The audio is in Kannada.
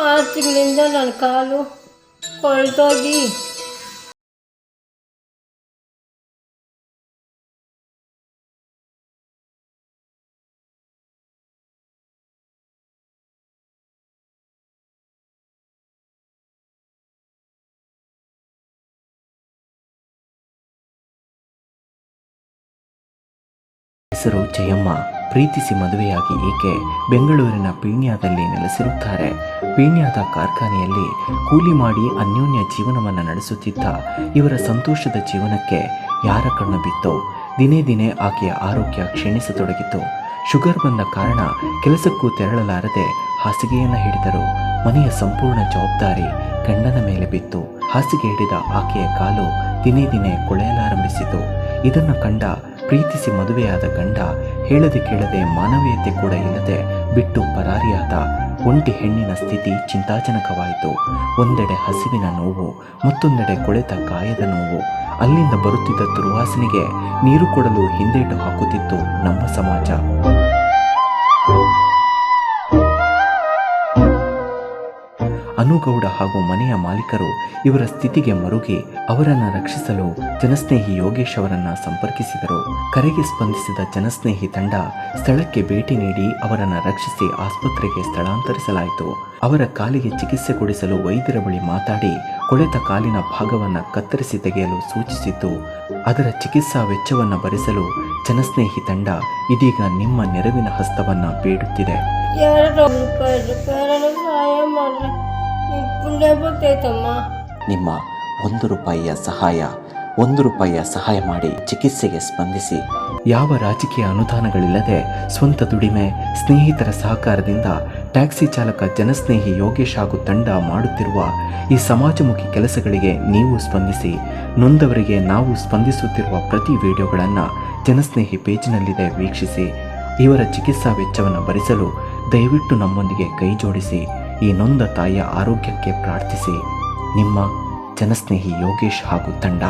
ಆರು ತಿಂಗಳಿಂದ ನನ್ನ ಕಾಲು ಕೊಳ್ತೋಗಿ ಹೆಸರು ಜಯಮ್ಮ ಪ್ರೀತಿಸಿ ಮದುವೆಯಾಗಿ ಈಕೆ ಬೆಂಗಳೂರಿನ ಪೀಣ್ಯದಲ್ಲಿ ನೆಲೆಸಿರುತ್ತಾರೆ? ಪೀಣ್ಯದ ಕಾರ್ಖಾನೆಯಲ್ಲಿ ಕೂಲಿ ಮಾಡಿ ಅನ್ಯೋನ್ಯ ಜೀವನವನ್ನು ನಡೆಸುತ್ತಿದ್ದ ಇವರ ಸಂತೋಷದ ಜೀವನಕ್ಕೆ ಯಾರ ಕಣ್ಣು ಬಿತ್ತು? ದಿನೇ ದಿನೇ ಆಕೆಯ ಆರೋಗ್ಯ ಕ್ಷೀಣಿಸತೊಡಗಿತು. ಶುಗರ್ ಬಂದ ಕಾರಣ ಕೆಲಸಕ್ಕೂ ತೆರಳಲಾರದೆ ಹಾಸಿಗೆಯನ್ನು ಹಿಡಿದರು. ಮನೆಯ ಸಂಪೂರ್ಣ ಜವಾಬ್ದಾರಿ ಗಂಡನ ಮೇಲೆ ಬಿತ್ತು. ಹಾಸಿಗೆ ಹಿಡಿದ ಆಕೆಯ ಕಾಲು ದಿನೇ ದಿನೇ ಕೊಳೆಯಲಾರಂಭಿಸಿತು. ಇದನ್ನು ಕಂಡ ಪ್ರೀತಿಸಿ ಮದುವೆಯಾದ ಗಂಡ ಹೇಳದೆ ಕೇಳದೆ ಮಾನವೀಯತೆ ಕೂಡ ಇಲ್ಲದೆ ಬಿಟ್ಟು ಪರಾರಿಯಾದ ಒಂಟಿ ಹೆಣ್ಣಿನ ಸ್ಥಿತಿ ಚಿಂತಾಜನಕವಾಯಿತು. ಒಂದೆಡೆ ಹಸಿವಿನ ನೋವು, ಮತ್ತೊಂದೆಡೆ ಕೊಳೆತ ಗಾಯದ ನೋವು. ಅಲ್ಲಿಂದ ಬರುತ್ತಿದ್ದ ದುರ್ವಾಸನೆಗೆ ನೀರು ಕೊಡಲು ಹಿಂದೇಟು ಹಾಕುತ್ತಿತ್ತು ನಮ್ಮ ಸಮಾಜ. ಅನುಗೌಡ ಹಾಗೂ ಮನೆಯ ಮಾಲೀಕರು ಇವರ ಸ್ಥಿತಿಗೆ ಮರುಗಿ ಅವರನ್ನು ರಕ್ಷಿಸಲು ಜನಸ್ನೇಹಿ ಯೋಗೇಶ್ ಅವರನ್ನ ಸಂಪರ್ಕಿಸಿದರು ಕರೆಗೆ ಸ್ಪಂದಿಸಿದ ಜನಸ್ನೇಹಿ ತಂಡ ಸ್ಥಳಕ್ಕೆ ಭೇಟಿ ನೀಡಿ ಅವರನ್ನು ರಕ್ಷಿಸಿ ಆಸ್ಪತ್ರೆಗೆ ಸ್ಥಳಾಂತರಿಸಲಾಯಿತು ಅವರ ಕಾಲಿಗೆ ಚಿಕಿತ್ಸೆ ಕೊಡಿಸಲು ವೈದ್ಯರ ಬಳಿ ಮಾತಾಡಿ ಕೊಳೆತ ಕಾಲಿನ ಭಾಗವನ್ನು ಕತ್ತರಿಸಿ ತೆಗೆಯಲು ಸೂಚಿಸಿದ್ದು ಅದರ ಚಿಕಿತ್ಸಾ ವೆಚ್ಚವನ್ನು ಭರಿಸಲು ಜನಸ್ನೇಹಿ ತಂಡ ಇದೀಗ ನಿಮ್ಮ ನೆರವಿನ ಹಸ್ತವನ್ನ ಬೇಡುತ್ತಿದೆ ನಿಮ್ಮ ಒಂದು ರೂಪಾಯಿಯ ಸಹಾಯ, ಒಂದು ರೂಪಾಯಿಯ ಸಹಾಯ ಮಾಡಿ ಚಿಕಿತ್ಸೆಗೆ ಸ್ಪಂದಿಸಿ. ಯಾವ ರಾಜಕೀಯ ಅನುದಾನಗಳಿಲ್ಲದೆ ಸ್ವಂತ ದುಡಿಮೆ, ಸ್ನೇಹಿತರ ಸಹಕಾರದಿಂದ ಟ್ಯಾಕ್ಸಿ ಚಾಲಕ ಜನಸ್ನೇಹಿ ಯೋಗೇಶ್ ಹಾಗೂ ತಂಡ ಮಾಡುತ್ತಿರುವ ಈ ಸಮಾಜಮುಖಿ ಕೆಲಸಗಳಿಗೆ ನೀವು ಸ್ಪಂದಿಸಿ. ನೊಂದವರಿಗೆ ನಾವು ಸ್ಪಂದಿಸುತ್ತಿರುವ ಪ್ರತಿ ವಿಡಿಯೋಗಳನ್ನು ಜನಸ್ನೇಹಿ ಪೇಜ್ನಲ್ಲಿದೆ ವೀಕ್ಷಿಸಿ. ಇವರ ಚಿಕಿತ್ಸಾ ವೆಚ್ಚವನ್ನು ಭರಿಸಲು ದಯವಿಟ್ಟು ನಮ್ಮೊಂದಿಗೆ ಕೈ ಜೋಡಿಸಿ ಈ ನೊಂದ ತಾಯಿಯ ಆರೋಗ್ಯಕ್ಕೆ ಪ್ರಾರ್ಥಿಸಿ. ನಿಮ್ಮ ಜನಸ್ನೇಹಿ ಯೋಗೇಶ್ ಹಾಗೂ ತಂಡ.